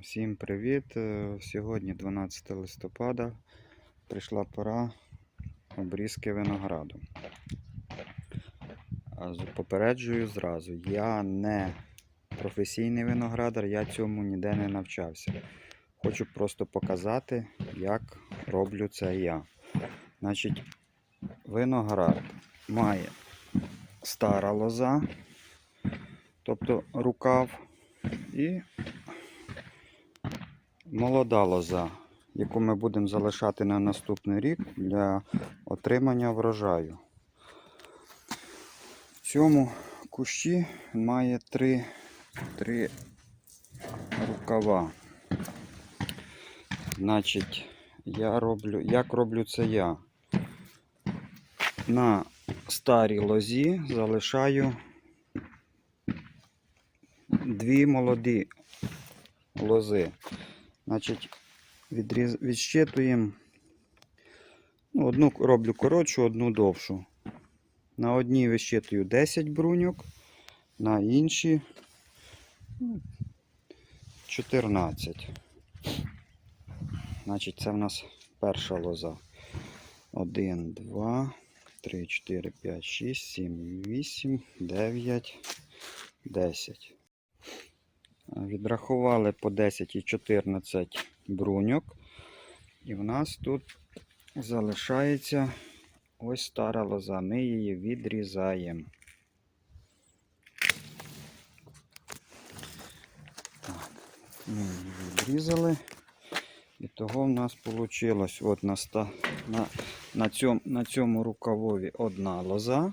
Всім привіт! Е, Сьогодні 12 листопада. Прийшла пора обрізки винограду. Попереджую зразу, я не професійний виноградар, я цьому ніде не навчався. Хочу просто показати, як роблю це я. Значить, виноград має стара лоза, тобто рукав, і молода лоза, яку ми будемо залишати на наступний рік для отримання врожаю. В цьому кущі має три, три рукава. Значить, я роблю, як роблю це я? На старій лозі залишаю дві молоді лози. Значить, відріз... відщитуємо. Ну, одну роблю коротшу, одну довшу. На одній вищитую 10 бруньок, на іншій ну, 14. Значить, це в нас перша лоза. 1, 2, 3, 4, 5, 6, 7, 8, 9, 10. Відрахували по 10 і 14 бруньок. І в нас тут залишається ось стара лоза. Ми її відрізаємо. Так, ми її відрізали. І того в нас вийшло от на, ста, на, на, цьому, на цьому рукавові одна лоза.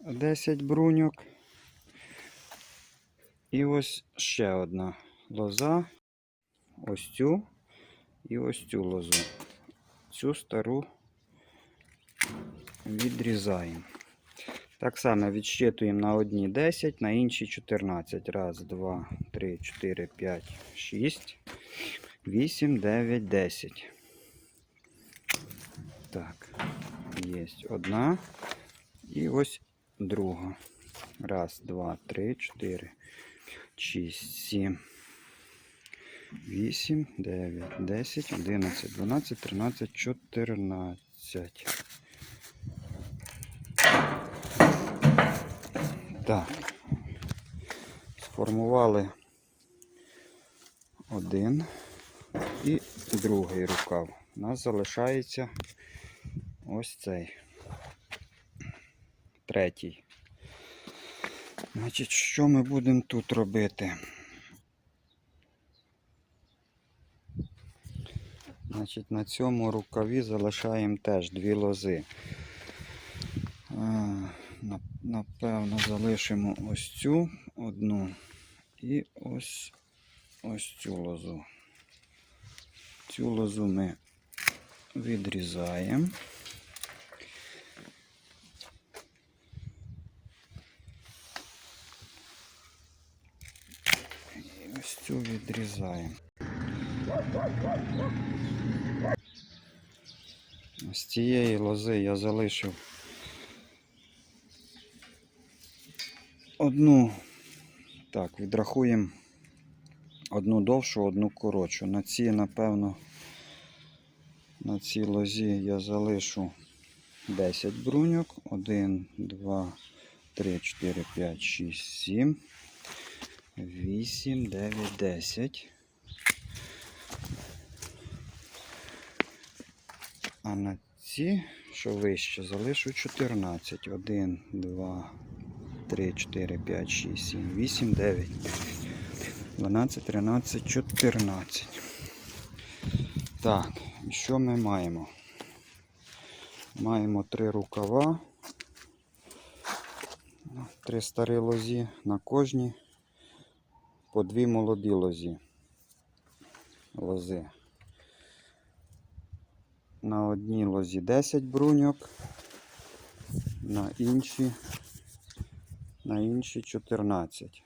10 бруньок. І ось ще одна лоза. Ось цю і ось цю лозу. Цю стару відрізаємо. Так само відщитуємо на одній 10, на іншій 14. Раз, два, три, 4, 5, 6, 8, 9, 10. Так, є одна. І ось друга. Раз, два, три, чотири. 6, 7, 8, 9, 10, 11, 12, 13, 14. Так. Сформували один і другий рукав. У нас залишається ось цей третій. Значить, що ми будемо тут робити? Значить, на цьому рукаві залишаємо теж дві лози. Напевно, залишимо ось цю одну і ось ось цю лозу. Цю лозу ми відрізаємо. І ось цю відрізаємо. З цієї лози я залишив одну, так, відрахуємо одну довшу, одну коротшу. На цій, напевно, на цій лозі я залишу 10 бруньок. 1, 2, 3, 4, 5, 6, 7. 8, 9, 10. А на ці, що вище, залишу 14. 1, 2, 3, 4, 5, 6, 7, 8, 9, 12, 13, 14. Так, і що ми маємо? Маємо три рукава. Три старі лозі на кожній по дві молоді лозі. Лози. На одній лозі 10 бруньок, на іншій, на іншій 14.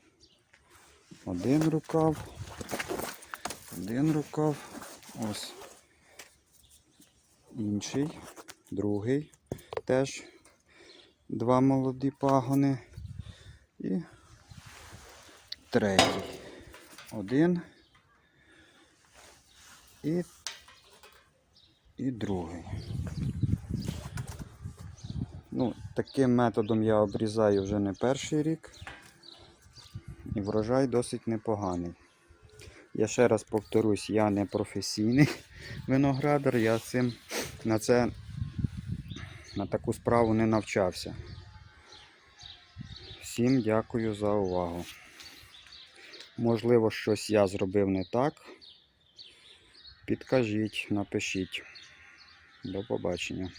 Один рукав, один рукав, ось інший, другий, теж два молоді пагони і третій. Один. І, і другий. Ну, таким методом я обрізаю вже не перший рік. І врожай досить непоганий. Я ще раз повторюсь, я не професійний виноградар, я цим на це на таку справу не навчався. Всім дякую за увагу. Можливо, щось я зробив не так. Підкажіть, напишіть. До побачення.